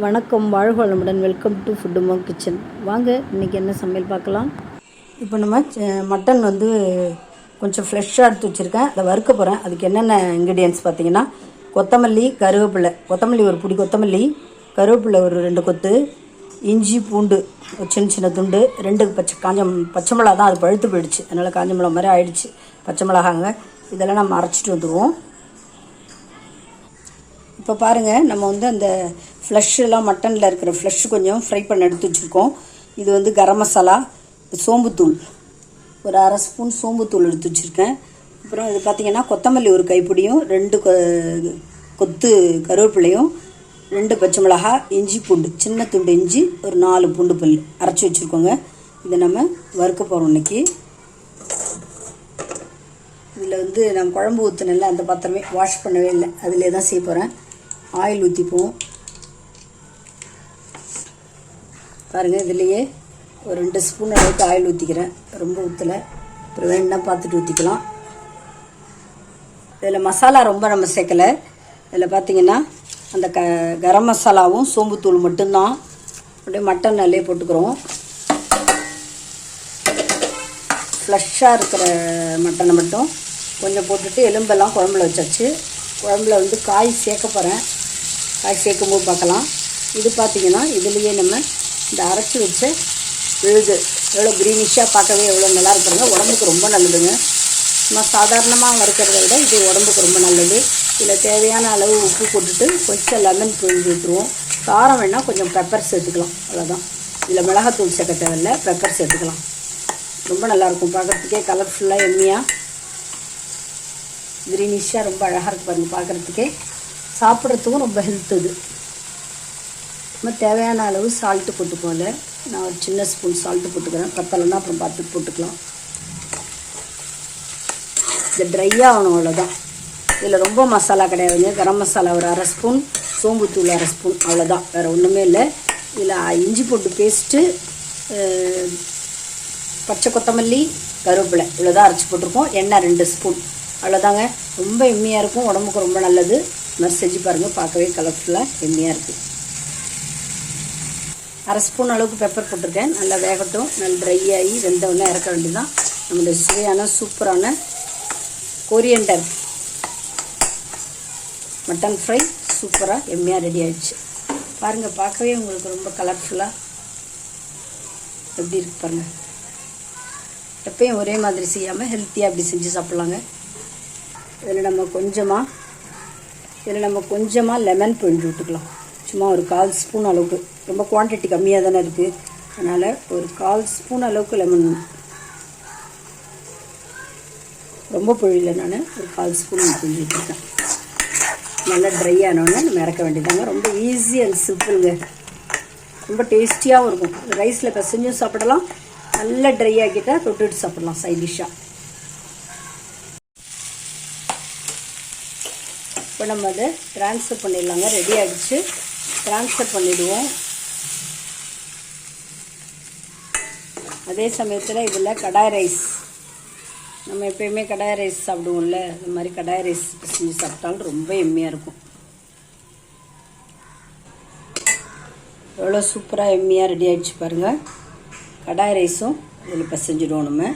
வணக்கம் வாழ்க வளமுடன் வெல்கம் டு ஃபுட்டுமோ கிச்சன் வாங்க இன்றைக்கி என்ன சமையல் பார்க்கலாம்? இப்போ நம்ம மட்டன் வந்து கொஞ்சம் ஃப்ரெஷ்ஷாக எடுத்து வச்சுருக்கேன். அதை வறுக்க போகிறேன் அதுக்கு என்னென்ன இன்க்ரீடியன்ஸ் பார்த்தீங்கன்னா கொத்தமல்லி கருவேப்பிலை. கொத்தமல்லி ஒரு பிடி கொத்தமல்லி கருவேப்பிலை ஒரு ரெண்டு கொத்து இஞ்சி பூண்டு ஒரு சின்ன சின்ன துண்டு ரெண்டு பச்சை காஞ்ச பச்சை மிளகா தான் அது பழுத்து போயிடுச்சு. அதனால் காஞ்ச மிளகா மாதிரி ஆயிடுச்சு. பச்சை மிளகாங்க இதெல்லாம் நம்ம அரைச்சிட்டு வந்துடுவோம் இப்போ பாருங்கள் நம்ம வந்து அந்த ஃப்ளஷ் எல்லாம் மட்டனில் இருக்கிற ஃப்ளஷ் கொஞ்சம் ஃப்ரை பண்ண எடுத்து வச்சுருக்கோம். இது வந்து கரம் மசாலா சோம்புத்தூள். ஒரு அரை ஸ்பூன் சோம்புத்தூள் எடுத்து வச்சுருக்கேன். அப்புறம் இது பார்த்திங்கன்னா கொத்தமல்லி ஒரு கைப்பிடியும் ரெண்டு கொத்து கருவேப்பிலையும் ரெண்டு பச்சை மிளகா இஞ்சி பூண்டு சின்ன துண்டு இஞ்சி ஒரு நாலு பூண்டு பல் அரைச்சி வச்சுருக்கோங்க. இதை நம்ம வறுக்க போகிறோம் இன்றைக்கி இதில் வந்து நான் குழம்பு ஊற்றினல அந்த பாத்திரமே வாஷ் பண்ணவே இல்லை. அதிலே தான் செய்ய போகிறேன் ஆயில் ஊற்றிப்போம் பாருங்கள் இதுலேயே ஒரு ரெண்டு ஸ்பூன் அளவுக்கு ஆயில் ஊற்றிக்கிறேன் ரொம்ப ஊற்றலை அப்புறம் வேணும்னா பார்த்துட்டு ஊற்றிக்கலாம் இதில் மசாலா ரொம்ப நம்ம சேர்க்கலை. இதில் பார்த்திங்கன்னா அந்த க கரம் மசாலாவும் சோம்புத்தூள் மட்டும்தான். அப்படியே மட்டன் நல்லே போட்டுக்கிறோம். ஃப்ளஷ்ஷாக இருக்கிற மட்டனை மட்டும் கொஞ்சம் போட்டுட்டு எலும்பெல்லாம் குழம்புல வச்சாச்சு. குழம்புல வந்து காய் சேர்க்க போகிறேன் காய் சேர்க்கும்போது பார்க்கலாம். இது பார்த்திங்கன்னா இதுலேயே நம்ம இந்த அரைச்சி வச்ச விழுது. எவ்வளோ க்ரீனிஷாக பார்க்கவே எவ்வளோ நல்லா இருக்குங்க உடம்புக்கு ரொம்ப நல்லதுங்க. சும்மா சாதாரணமாக வறுக்கிறத விட இது உடம்புக்கு ரொம்ப நல்லது. இதில் தேவையான அளவு உப்பு போட்டுட்டு கொஞ்சம் லெமன் புழிஞ்சு விட்டுருவோம். காரம் வேணால் கொஞ்சம் பெப்பர் சேர்த்துக்கலாம். அவ்வளோதான் இதில் மிளகாத்தூள் சேர்க்க தேவையில்ல. பெப்பர் சேர்த்துக்கலாம். ரொம்ப நல்லாயிருக்கும் பார்க்குறதுக்கே கலர்ஃபுல்லாக எம்மியாக க்ரீனிஷாக ரொம்ப அழகாக இருக்கு பாருங்கள் பார்க்குறதுக்கே. சாப்பிட்றதுக்கும் ரொம்ப ஹெல்த் இது. நம்ம தேவையான அளவு சால்ட்டு போட்டுக்குவோம் நான் ஒரு சின்ன ஸ்பூன் சால்ட்டு போட்டுக்கிறேன். பத்தலைன்னா அப்புறம் பார்த்து போட்டுக்கலாம். இது ட்ரையாக ஆகணும் அவ்வளோதான் இதில் ரொம்ப மசாலா கிடையாதுங்க. கரம் மசாலா ஒரு அரை ஸ்பூன் சோம்புத்தூள் அரை ஸ்பூன் அவ்வளோதான் வேறு ஒன்றுமே இல்லை. இதில் இஞ்சி போட்டு பேஸ்ட்டு பச்சை கொத்தமல்லி கருவேப்பிலை இவ்வளோதான் அரைச்சி போட்டிருக்கோம். எண்ணெய் ரெண்டு ஸ்பூன் அவ்வளோதாங்க ரொம்ப எம்மியாக இருக்கும். உடம்புக்கு ரொம்ப நல்லது. இது மாதிரி செஞ்சு பாருங்கள் பார்க்கவே கலர்ஃபுல்லாக எம்மியாக இருக்குது அரை ஸ்பூன் அளவுக்கு பெப்பர் போட்டிருக்கேன். நல்லா வேகட்டும். நல்லா ட்ரை ஆகி வெந்தவுடனே இறக்க வேண்டியதான் நம்மளுடைய சுவையான சூப்பரான கொரியண்டர் மட்டன் ஃப்ரை சூப்பராக எம்மையாக ரெடி ஆகிடுச்சு பாருங்கள் பார்க்கவே உங்களுக்கு ரொம்ப கலர்ஃபுல்லாக எப்படி இருக்கு பாருங்கள் எப்பயும் ஒரே மாதிரி செய்யாமல் ஹெல்த்தியாக அப்படி செஞ்சு சாப்பிட்லாங்க. இதில் நம்ம கொஞ்சமாக இதில் நம்ம கொஞ்சமாக லெமன் பிழிஞ்சு விட்டுக்கலாம். சும்மா ஒரு கால் ஸ்பூன் அளவுக்கு. ரொம்ப குவான்டிட்டி கம்மியாக தானே இருக்குது அதனால் ஒரு கால் ஸ்பூன் அளவுக்கு லெமன் ரொம்ப புழியில் நான். ஒரு கால் ஸ்பூன் புழிஞ்சிட்ருக்கேன் நல்லா ட்ரை ஆனோடனே நம்ம இறக்க வேண்டியதாங்க ரொம்ப ஈஸி அண்ட் சிம்பிளுங்க ரொம்ப டேஸ்டியாகவும் இருக்கும். ரைஸில் பிசைஞ்சும் சாப்பிடலாம். நல்லா ட்ரை ஆக்கிட்டால் தொட்டுட்டு சாப்பிடலாம் சைட் டிஷ்ஷாக இப்போ நம்ம அதை ட்ரான்ஸ்ஃபர் பண்ணிடலாங்க. ரெடி ஆகிடுச்சு ட்ரான்ஸ்ஃபர் பண்ணிவிடுவோம் அதே சமயத்தில் இதில் கடாய் ரைஸ். நம்ம எப்பயுமே கடாய் ரைஸ் சாப்பிடுவோம்ல இந்த மாதிரி கடாய் ரைஸ் செஞ்சு சாப்பிட்டாலும் ரொம்ப எம்மியாக இருக்கும். எவ்வளோ சூப்பராக எம்மியாக ரெடி ஆகிடுச்சு பாருங்கள் கடாய் ரைஸும் இதில் இப்போ செஞ்சுடுவோம் நம்ம.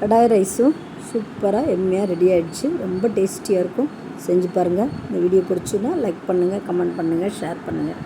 கடாய் ரைஸும் சூப்பராக எம்மியாக ரெடி ஆகிடுச்சு ரொம்ப டேஸ்டியாக இருக்கும். செஞ்சு பாருங்கள் இந்த வீடியோ பிடிச்சுன்னா லைக் பண்ணுங்கள் கமெண்ட் பண்ணுங்கள் ஷேர் பண்ணுங்கள்